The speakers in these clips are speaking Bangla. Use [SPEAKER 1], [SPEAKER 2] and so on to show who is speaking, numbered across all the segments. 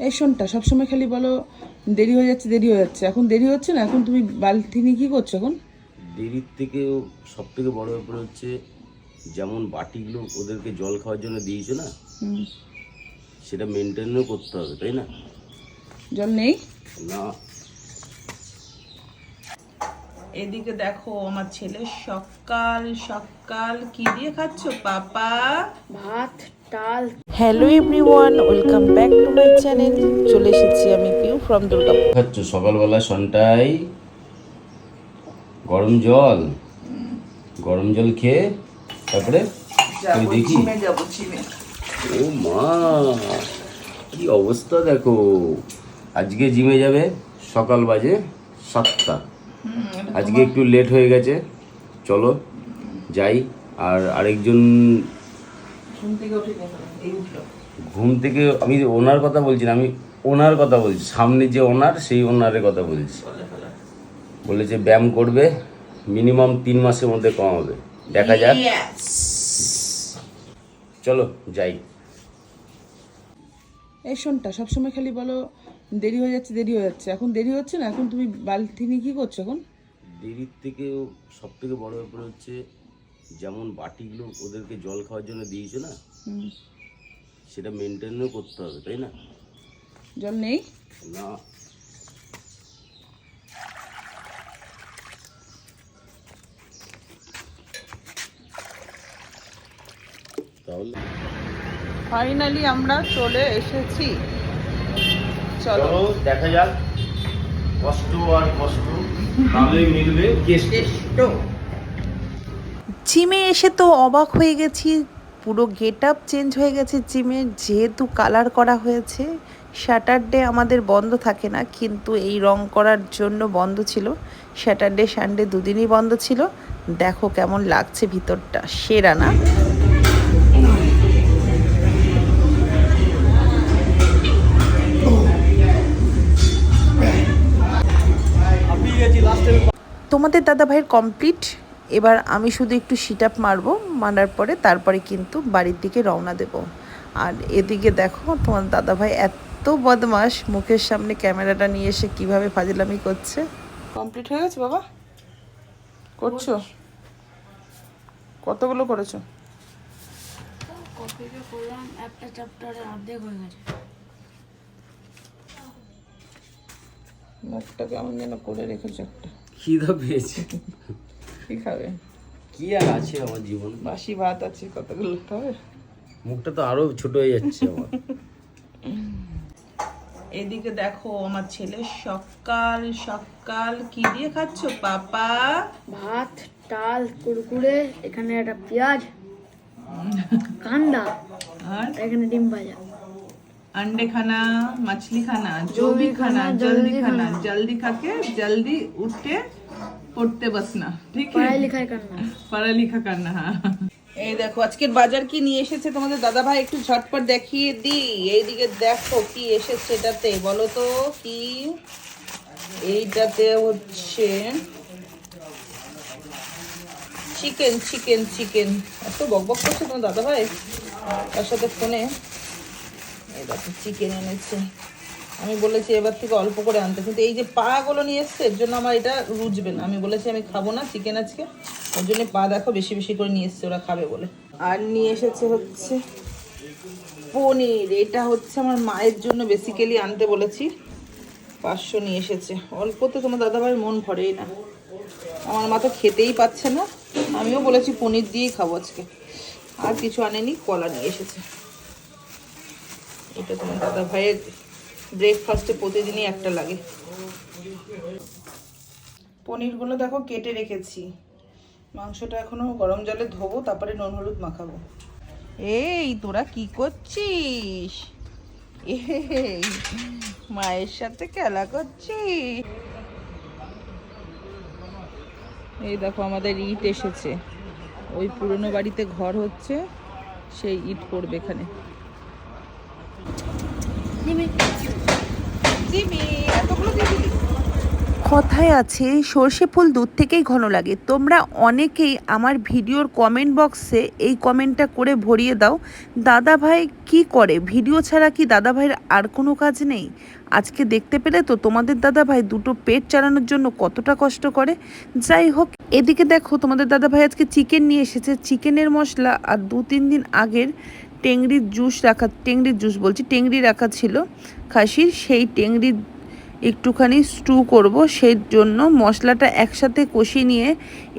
[SPEAKER 1] এই শোনটা সবসময় খালি বলো দেরি হয়ে যাচ্ছে দেরি হয়ে যাচ্ছে। এখন দেরি হচ্ছে না? এখন তুমি বালতি নিয়ে কি করছ এখন?
[SPEAKER 2] দেরির থেকেও সব থেকে বড় ব্যাপার হচ্ছে যেমন বাটিগুলো ওদেরকে জল খাওয়ার জন্য দিয়েছ না
[SPEAKER 1] হুম,
[SPEAKER 2] সেটা মেনটেনও করতে হবে তাই না?
[SPEAKER 1] জল নেই?
[SPEAKER 2] না।
[SPEAKER 1] এদিকে দেখো আমার ছেলে সকাল সকাল কি দিয়ে খাচ্ছ পাপা?
[SPEAKER 3] ভাত ডাল।
[SPEAKER 1] Hello everyone welcome back to my channel. চলে এসেছি আমি পিউ ফ্রম দুর্গাপুর
[SPEAKER 2] খাচ্ছ সকালবেলা সন্টাই। গরম জল। গরম জল খেয়ে তারপরে দেখি।
[SPEAKER 1] চিমে যাব চিমে
[SPEAKER 2] ও মা কি অবস্থা দেখো। আজকে জিমে যাবে সকাল বাজে সাতটা। আজকে একটু লেট হয়ে গেছে। চলো যাই। আর আরেকজন
[SPEAKER 1] ঘুম থেকে উঠে এই উঠল।
[SPEAKER 2] ঘুম থেকে আমি ওনার কথা বলছি না আমি ওনার কথা বলছি। সামনে যে ওনার সেই ওনারের কথা বলছি। বলেছে ব্যায়াম করবে মিনিমাম তিন মাসের মধ্যে কমাবে দেখা যাক। চলো যাই।
[SPEAKER 1] এই শোনটা সবসময় খালি বলো দেরি হয়ে যাচ্ছে দেরি হয়ে যাচ্ছে। এখন দেরি হচ্ছে না? এখন তুমি বালতি নিয়ে কি করছ এখন?
[SPEAKER 2] দেরির থেকেও সব থেকে বড় ব্যাপার হচ্ছে যেমন বাটিগুলো ওদেরকে জল খাওয়ার জন্য দিয়েছ না? সেটা মেনটেনও করতে হবে তাই না?
[SPEAKER 1] জল নেই?
[SPEAKER 2] না। তাহলে
[SPEAKER 1] ফাইনালি আমরা চলে এসেছি। চলো।
[SPEAKER 2] দেখা যাক। কষ্ট আর কষ্ট তাহলেই মিলবে। কেষ্ট।
[SPEAKER 4] জিমে এসে তো অবাক হয়ে গেছি। পুরো গেট আপ চেঞ্জ হয়ে গেছে জিমের, যেহেতু কালার করা হয়েছে। স্যাটারডে আমাদের বন্ধ থাকে না, কিন্তু এই রং করার জন্য বন্ধ ছিল। স্যাটারডে সানডে দুদিনই বন্ধ ছিল। দেখো কেমন লাগছে ভিতরটা, সেরা না? তোমাদের দাদা ভাইয়ের কমপ্লিট এবার আমি শুধু একটু সিট আপ মারবো মারার পরে তারপরে কিন্তু বাড়ির দিকে রওনা দেব। আর এদিকে দেখো তোমার দাদা ভাই এত বদমাস মুখের সামনে ক্যামেরাটা নিয়ে এসে কীভাবে ফাজিলামি করছে।
[SPEAKER 1] কমপ্লিট হয়ে গেছে বাবা? করছ? কতগুলো করেছ?
[SPEAKER 3] করলাম একটা চ্যাপ্টারে অর্ধেক হয়ে গেছে।
[SPEAKER 1] মুখটা কেমন যেন করে রেখেছো একটা।
[SPEAKER 2] খিদা পেয়েছে।
[SPEAKER 1] কি খাবে
[SPEAKER 2] কি আর আছে আমার জীবন
[SPEAKER 1] বাসি ভাত আছে কতগুলো খাবে
[SPEAKER 2] মুখটা তো আরো ছোট হয়ে যাচ্ছে আমার
[SPEAKER 1] এদিকে দেখো আমার ছেলে সকাল সকাল কি দিয়ে খাচ্ছ পাপা
[SPEAKER 3] ভাত ডাল কুরকুরে এখানে একটা পেঁয়াজ কান্দা
[SPEAKER 1] আর
[SPEAKER 3] আর এখানে ডিম ভাজা
[SPEAKER 1] अंडे खाना मछली खाना जो भी खाना जल्दी खाना जल्दी खा के जल्दी उठ के
[SPEAKER 3] পড়তে বসনা ঠিক
[SPEAKER 1] পড়া লেখা করনা হ্যাঁ। এই দেখো আজকের বাজার কি নিয়ে এসেছে তোমাদের দাদা ভাই একটু ঝটপট দেখিয়ে দিই। এইদিকে দেখো কি এসেছে এটাতে বলো তো কি? এইটাতে হচ্ছে চিকেন চিকেন চিকেন। এত বক বক করছে তোমার দাদা ভাই তার সাথে ফোনে। এই দেখো চিকেন এনেছে। আমি বলেছি এবার থেকে অল্প করে আনতে। কিন্তু এই যে পাগুলো নিয়ে এসছে, এর জন্য আমার এটা রুজবে না। আমি বলেছি আমি খাব না চিকেন আজকে। ওর জন্য পা দেখো বেশি বেশি করে নিয়ে এসছে, ওরা খাবে বলে। আর নিয়ে এসেছে হচ্ছে পনির। এটা হচ্ছে আমার মায়ের জন্য বেসিক্যালি আনতে বলেছি। পাঁচশো নিয়ে এসেছে। অল্পতে তোমার দাদাভাইয়ের মন ভরেই না। আমার মা তো খেতেই পাচ্ছে না। আমিও বলেছি পনির দিয়েই খাব আজকে। আর কিছু আনেনি, কলা নিয়ে এসেছে। এটা তোমার দাদা ভাইয়ের ব্রেকফাস্টে প্রতিদিনই একটা লাগে। পনিরগুলো দেখো কেটে রেখেছি। মাংসটা এখনও গরম জলে ধোবো তারপরে নুন হলুদ মাখাবো। এই তোরা কি করছিস? এই মায়ের সাথে খেলা করছিস? এই দেখো আমাদের ইট এসেছে। ওই পুরনো বাড়িতে ঘর হচ্ছে সেই ইট পড়বে এখানে।
[SPEAKER 4] কথায় আছে, সর্ষে ফুল দুধ থেকেই ঘন লাগে। তোমরা অনেকেই আমার ভিডিওর কমেন্ট বক্সে এই কমেন্টটা করে ভরিয়ে দাও। দাদা ভাই কী করে? ভিডিও ছাড়া কি দাদা ভাইয়ের আর কোনো কাজ নেই? আজকে দেখতে পেলে তো তোমাদের দাদা ভাই দুটো পেট চালানোর জন্য কতটা কষ্ট করে। যাই হোক, এদিকে দেখো তোমাদের দাদা ভাই আজকে চিকেন নিয়ে এসেছে। চিকেনের মশলা আর দু তিন দিন আগের টেংরির জুস রাখা টেংরির জুস বলছি টেংরি রাখা ছিল খাসির সেই টেংরির একটুখানি স্টু করব সেই জন্য মশলাটা একসাথে কষিয়ে নিয়ে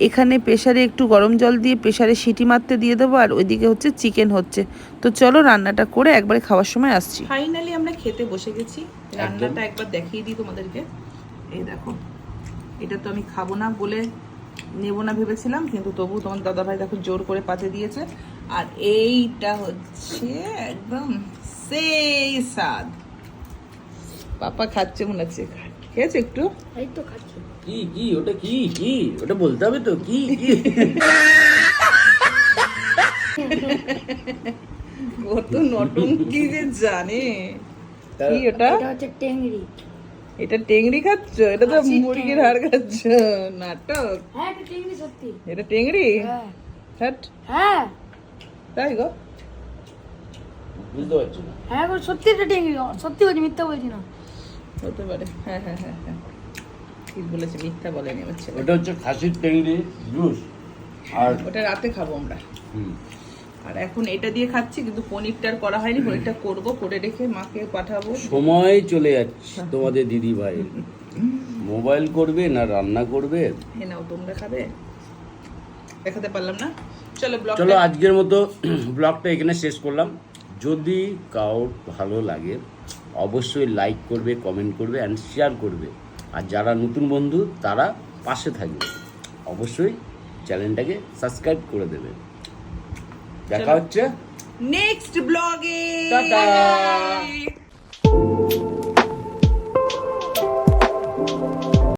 [SPEAKER 4] এখানে প্রেশারে একটু গরম জল দিয়ে প্রেশারে সিটি মারতে দিয়ে দেবো আর ওইদিকে হচ্ছে চিকেন হচ্ছে। তো চলো রান্নাটা করে একবারে খাওয়ার সময় আসছি।
[SPEAKER 1] ফাইনালি আমরা খেতে বসে গেছি। রান্নাটা একবার দেখিয়ে দিই তোমাদেরকে। এই দেখো এটা তো আমি খাব না বলে নেব না ভেবেছিলাম কিন্তু তবু তোমার দাদাভাই দেখো জোর করে পাতে দিয়েছে। আর এইটা হচ্ছে একদম সেই স্বাদ। পাপা খাচ্ছে মনে হচ্ছে। খেয়েছে একটু?
[SPEAKER 3] এই তো খাচ্ছি।
[SPEAKER 2] কি কি ওটা কি কি? ওটা বলতে হবে তো কি কি?
[SPEAKER 1] কত নটঙ্কি যে জানে। কি ওটা?
[SPEAKER 3] এটা হচ্ছে টেংরি।
[SPEAKER 1] এটা টেংরি খাচ্ছ? এটা তো মুরগির হাড় খাচ্ছ। নাটক।
[SPEAKER 3] হ্যাঁ এটা টেংরি সত্যি।
[SPEAKER 1] এটা টেংরি?
[SPEAKER 3] হ্যাঁ। হ্যাঁ।
[SPEAKER 1] তাই গো
[SPEAKER 2] বুঝতে পারছি না।
[SPEAKER 3] হ্যাঁ গো সত্যি এটা সত্যি বলছি মিথ্যা বলছি না।
[SPEAKER 1] হতে পারে। হ্যাঁ হ্যাঁ হ্যাঁ হ্যাঁ। ঠিক বলেছে মিথ্যা বলেনি
[SPEAKER 2] ওটা হচ্ছে খাসির টেংরি জুস আর
[SPEAKER 1] ওটা রাতে খাব আমরা।
[SPEAKER 2] হুম,
[SPEAKER 1] আর এখন এটা দিয়ে খাচ্ছি কিন্তু পনিরটা আর করা হয়নি পনিরটা করব করে রেখে মাকে পাঠাবো।
[SPEAKER 2] সময় চলে যাচ্ছে তোমাদের দিদি ভাই মোবাইল করবে না রান্না করবে?
[SPEAKER 1] হে নাও তোমরা খাবে। দেখাতে পারলাম না। চলো ব্লগ
[SPEAKER 2] চলো আজকের মতো ব্লগটা এখানে শেষ করলাম। যদি কাউর ভালো লাগে অবশ্যই লাইক করবে কমেন্ট করবে অ্যান্ড শেয়ার করবে। আর যারা নতুন বন্ধু তারা পাশে থাকবে। অবশ্যই চ্যানেলটাকে সাবস্ক্রাইব করে দেবে। দেখা হচ্ছে
[SPEAKER 1] নেক্সট ব্লগে।